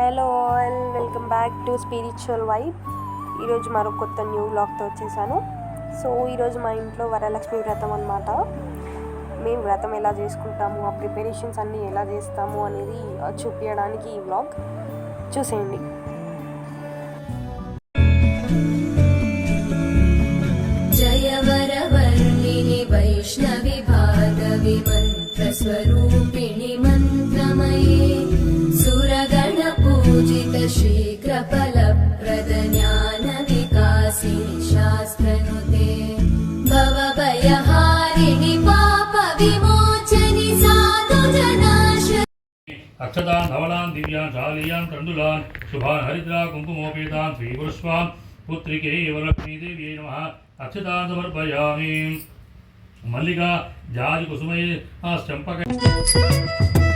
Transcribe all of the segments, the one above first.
Hello and welcome back to spiritual vibe. ఈరోజు మరో కొత్త న్యూ బ్లాగ్తో వచ్చేసాను. సో ఈరోజు మా ఇంట్లో వరలక్ష్మి వ్రతం అనమాట మేము వ్రతం ఎలా చేసుకుంటాము ఆ ప్రిపరేషన్స్ అన్నీ ఎలా చేస్తాము అనేది చూపించడానికి ఈ వ్లాగ్ చూసేయండి. पृथिव्यां शालीयां तण्डुलान् शुभान् हरिद्रा कुङ्कुमोपेतान् श्रीपुष्पां पुत्रिके वरलक्ष्मीदेव्यै नमः। अक्षतान् समर्पयामि मल्लिका जाजकुसुमै चम्पक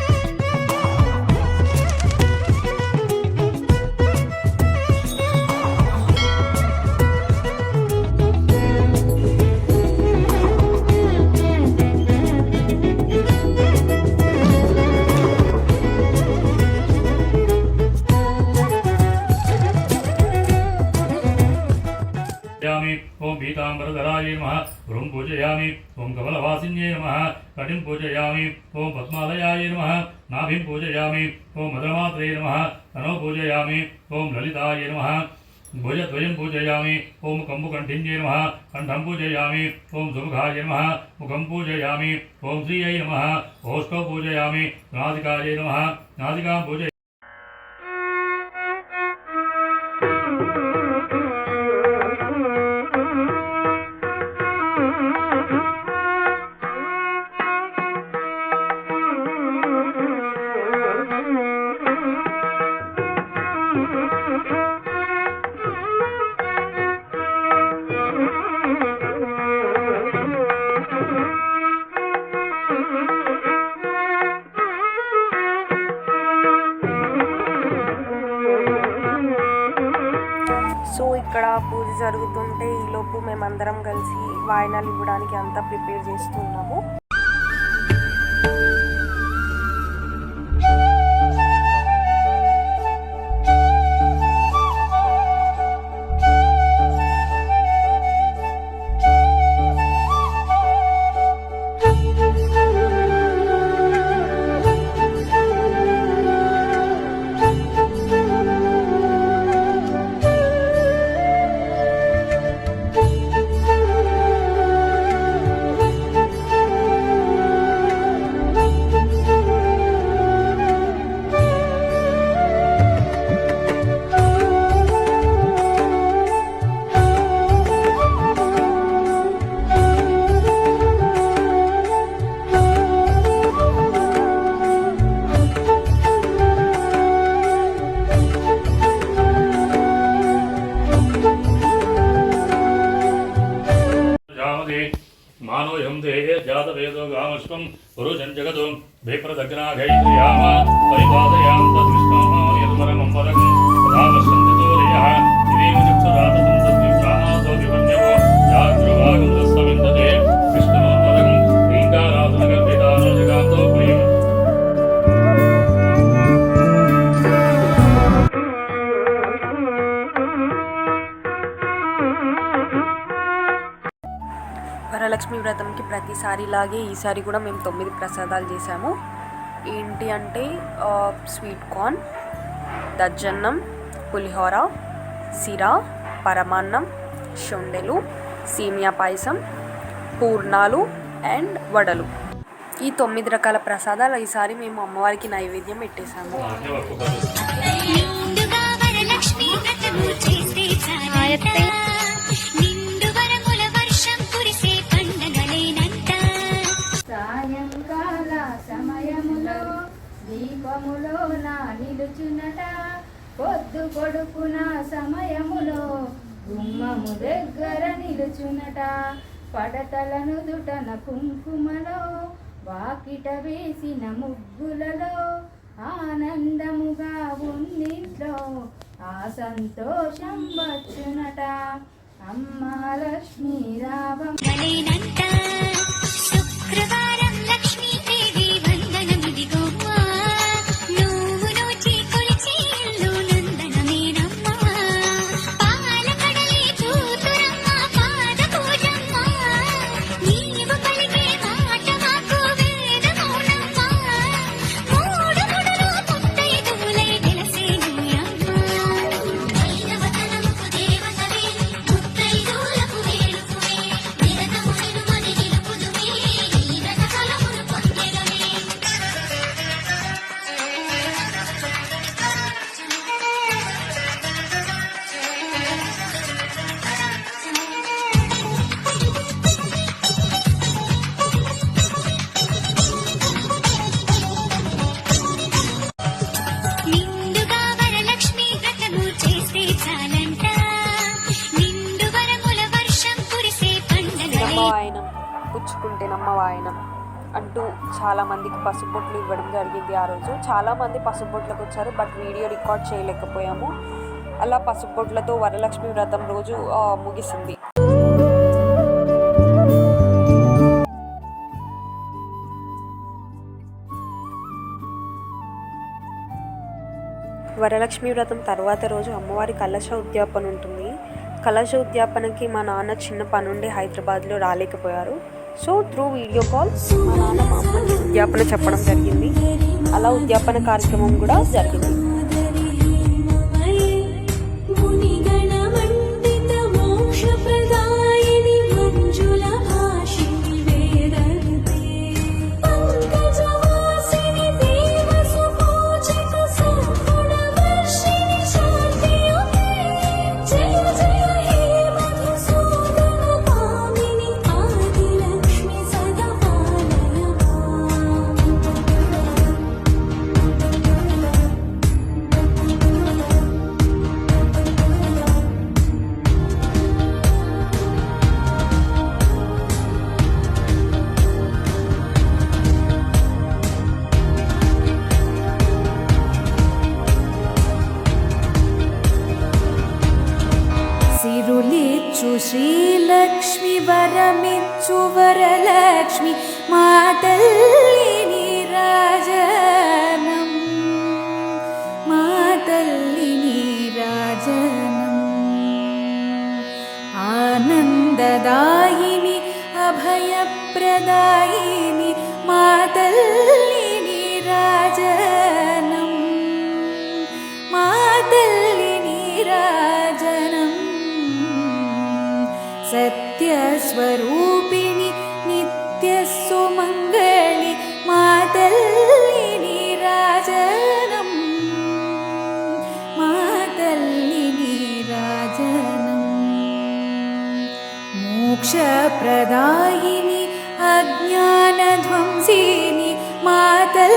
ओं पीतांबरधराये नम। गुरुं पूजयामि। ओं कमलवासिन्ये नम। कटिं पूजयामि। ओं पद्मालयाये नम। नाभिं पूजयामि। ओं मधुरमात्रे नम। तनो पूजयामि। ओं ललिताये नम। भुजद्वयं पूजयामि। ओं कम्बुकण्ठिन्ये नम। कण्ठं पूजयामि। ओं सुमुखाय नम। मुखं पूजयामि। ओं श्रियै नम। ओष्ठौ पूजयामि। नासिकायै नम। नासिकां पूजय ఇక్కడ పూజ జరుగుతుంటే ఈలోపు మేమందరం కలిసి వాయినాలు ఇవ్వడానికి అంతా ప్రిపేర్ చేస్తున్నాము. மே मानो यम देहे जात वेदो गामस्वम पुरुषं जगतो विप्रदग्ना गैत्र्याम परिपादयाम तदृष्टामा यदमरमं परं तदा पश्यन्ति तोरयः इति मुचक्षुराततम् వరలక్ష్మి వ్రతంకి ప్రతిసారి లాగే ఈసారి కూడా మేము తొమ్మిది ప్రసాదాలు చేసాము ఏంటి అంటే స్వీట్ కార్న్ దజ్జన్నం పులిహోర సిరా పరమాన్నం షొండెలు సేమియా పాయసం పూర్ణాలు అండ్ వడలు. ఈ తొమ్మిది రకాల ప్రసాదాలు ఈసారి మేము అమ్మవారికి నైవేద్యం పెట్టేశాము. చేస్తే నిలుచునట పొద్దు కొడుకున సమయములో గుమ్మము దగ్గర నిలుచునట పడతలను దుటన కుంకుమలో వాకిట వేసిన ముగ్గులలో ఆనందముగా ఉన్నింట్లో ఆ సంతోషం వచ్చునట. అమ్మ లక్ష్మీ రావం చాలామందికి పసుపొట్లు ఇవ్వడం జరిగింది ఆ రోజు. చాలామంది పసుపొట్లకు వచ్చారు బట్ వీడియో రికార్డ్ చేయలేకపోయాము. అలా పసుపొట్లతో వరలక్ష్మి వ్రతం రోజు ముగిసింది. వరలక్ష్మి వ్రతం తర్వాత రోజు అమ్మవారి కలశ ఉద్యాపన ఉంటుంది. కలశ ఉద్యాపనకి మా నాన్న చిన్న పనుండి హైదరాబాద్లో రాలేకపోయారు. సో త్రూ వీడియో కాల్ మా నాన్న మా అమ్మకి ఉద్యాపన చెప్పడం జరిగింది. అలా ఉద్యాపన కార్యక్రమం కూడా జరిగింది. శ్రీలక్ష్మి వరమిచ్చు వరలక్ష్మి మా తల్లిని రాజనం మా తల్లిని రాజనం ఆనందదాయిని అభయప్రదాయిని మా తల్లిని రాజనం మా सत्यस्वरूपिणि नित्यस्वमङ्गलि मातल्लिनि राजनम्। मातल्लिनि राजनम्। मोक्षप्रदायिनि अज्ञानध्वंसिनि मातल